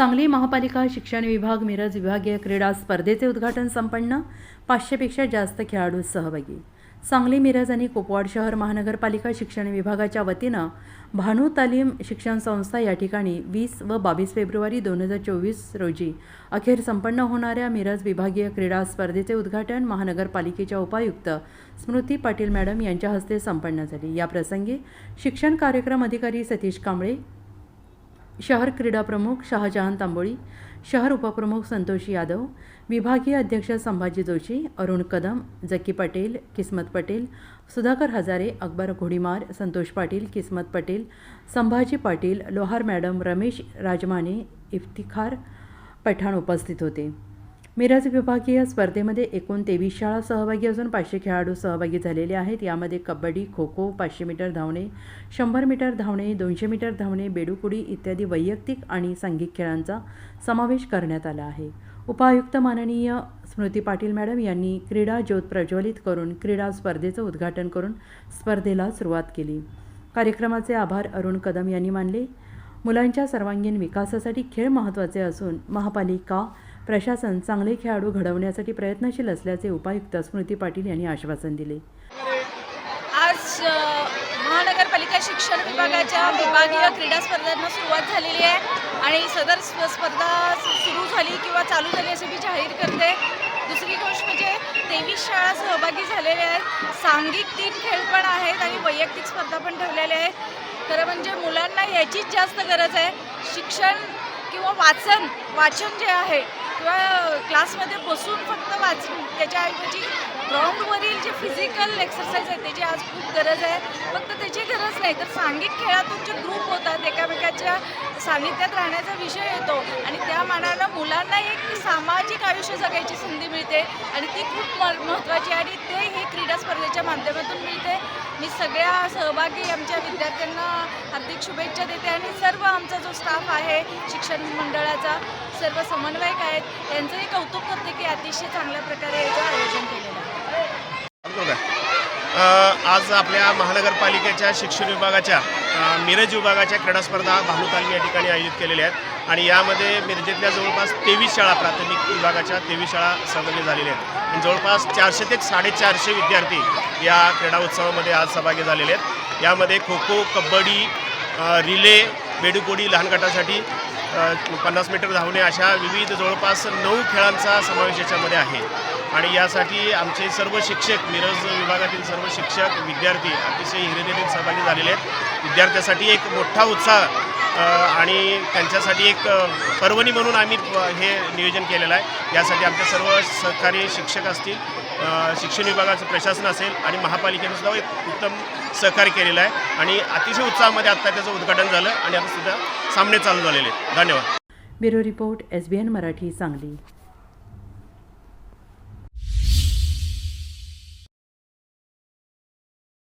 सांगली महापालिका शिक्षण विभाग मिरज विभागीय क्रीडा स्पर्धेचे उद्घाटन संपन्न पाचशेपेक्षा जास्त खेळाडू सहभागी. सांगली मिरज आणि कुपवाड शहर महानगरपालिका शिक्षण विभागाच्या वतीनं भानू तालीम शिक्षण संस्था या ठिकाणी वीस व बावीस फेब्रुवारी दोन हजार चोवीस रोजी अखेर संपन्न होणाऱ्या मिरज विभागीय क्रीडा स्पर्धेचे उद्घाटन महानगरपालिकेच्या उपायुक्त स्मृती पाटील मॅडम यांच्या हस्ते संपन्न झाले. या प्रसंगी शिक्षण कार्यक्रम अधिकारी सतीश कांबळे शहर क्रीडा प्रमुख शहाजहान तांबोळी शहर उपप्रमुख संतोष यादव विभागीय अध्यक्ष संभाजी जोशी अरुण कदम जकी पटेल किस्मत पटेल सुधाकर हजारे अकबर घोडीमार संतोष पाटील किस्मत पटेल संभाजी पाटील लोहार मॅडम रमेश राजमाने इफ्तिखार पठाण उपस्थित होते. मिरज विभागीय स्पर्धेमध्ये एकूण तेवीस शाळा सहभागी असून पाचशे खेळाडू सहभागी झालेले आहेत. यामध्ये कबड्डी खो खो पाचशे मीटर धावणे शंभर मीटर धावणे दोनशे मीटर धावणे बेडूकुडी इत्यादी वैयक्तिक आणि सांघिक खेळांचा समावेश करण्यात आला आहे. उपायुक्त माननीय स्मृती पाटील मॅडम यांनी क्रीडा ज्योत प्रज्वलित करून क्रीडा स्पर्धेचं उद्घाटन करून स्पर्धेला सुरुवात केली. कार्यक्रमाचे आभार अरुण कदम यांनी मानले. मुलांच्या सर्वांगीण विकासासाठी खेळ महत्त्वाचे असून महापालिका प्रशासन चांगले खेळाडू घडवण्यासाठी प्रयत्नशील असल्याचे उपायुक्त स्मृती पाटील यांनी आश्वासन दिले. आज महानगरपालिका शिक्षण विभागाच्या विभागीय क्रीडा स्पर्धांना सुरुवात झालेली आहे आणि सदर स्प- स्पर्धा सुरू झाली किंवा चालू झाली असे मी जाहीर करते. दुसरी गोष्ट म्हणजे तेवीस शाळा सहभागी झालेल्या आहेत. सांघिक तीन खेळ पण आहेत आणि वैयक्तिक स्पर्धा पण ठेवलेल्या आहेत. खरं म्हणजे मुलांना याचीच जास्त गरज आहे. शिक्षण किंवा वाचन वाचन जे आहे किंवा क्लासमध्ये बसून फक्त वाच त्याच्याऐवजी ग्राउंडवरील जे फिजिकल एक्सरसाइज आहे त्याची आज खूप गरज आहे. फक्त त्याची गरज नाही तर सांघिक खेळातून जे ग्रुप होतात एकामेकाच्या सानिध्यात राहण्याचा विषय येतो. आणि त्या मानानं मुलांना एक सामाजिक आयुष्य जगायची संधी मिळते. आणि ती खूप म- महत्त्वाची आहे. आणि ते माध्यमातून मिळते. मी सगळ्या सहभागी आमच्या विद्यार्थ्यांना हार्दिक शुभेच्छा देते आणि सर्व आमचा जो स्टाफ आहे शिक्षण मंडळाचा सर्व समन्वयक आहेत त्यांचंही कौतुक करते की अतिशय चांगल्या प्रकारे याचं आयोजन केलेलं आहे. आज आपल्या महानगरपालिकेच्या शिक्षण विभागाच्या मिरज विभागाच्या क्रीडा स्पर्धा भानुतालमी या ठिकाणी आयोजित केलेल्या आहेत. आणि यामध्ये मिरजेतल्या जवळपास तेवीस शाळा प्राथमिक विभागाच्या तेवीस शाळा सहभागी झालेल्या आहेत. आणि जवळपास चारशे ते साडेचारशे विद्यार्थी या क्रीडा उत्सवामध्ये आज सहभागी झालेले आहेत. यामध्ये खो खो कबड्डी रिले बेडूकोडी लहान गटासाठी पन्नास मीटर धावणे अशा विविध जवळपास नऊ खेळांचा समावेश याच्यामध्ये आहे. आणि यासाठी आमचे सर्व शिक्षक मिरज विभागातील सर्व शिक्षक विद्यार्थी अतिशय हिरिरीत सहभागी झालेले आहेत. विद्यार्थ्यासाठी एक मोठा उत्साह आणि त्यांच्यासाठी एक पर्वणी म्हणून आम्ही हे नियोजन केलेलं आहे. यासाठी आमच्या सर्व सहकारी शिक्षक असतील शिक्षण विभागाचं प्रशासन असेल आणि महापालिकेनं सुद्धा एक उत्तम सहकार्य केलेलं आहे. आणि अतिशय उत्साहामध्ये आत्ता त्याचं उद्घाटन झालं आणि आता सुद्धा सामने चालू झालेले धन्यवाद. Bureau report S B N Marathi Sangli.